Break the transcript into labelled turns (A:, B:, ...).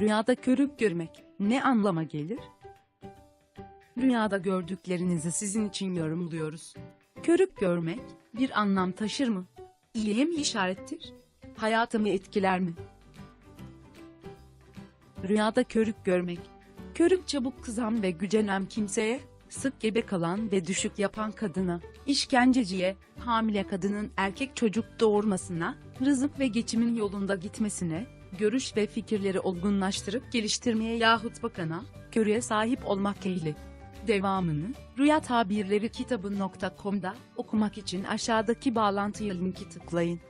A: Rüyada körük görmek ne anlama gelir? Rüyada gördüklerinizi sizin için yorumluyoruz. Körük görmek bir anlam taşır mı? İyiye mi işarettir? Hayatımı etkiler mi? Rüyada körük görmek. Körük çabuk kızan ve gücenen kimseye, sık gebe kalan ve düşük yapan kadına, işkenceciye, hamile kadının erkek çocuk doğurmasına, rızık ve geçimin yolunda gitmesine, görüş ve fikirleri olgunlaştırıp geliştirmeye yahut bakana, körüye sahip olmak ehli. Devamını, Rüya Tabirleri kitabı.com'da okumak için aşağıdaki bağlantıya linki tıklayın.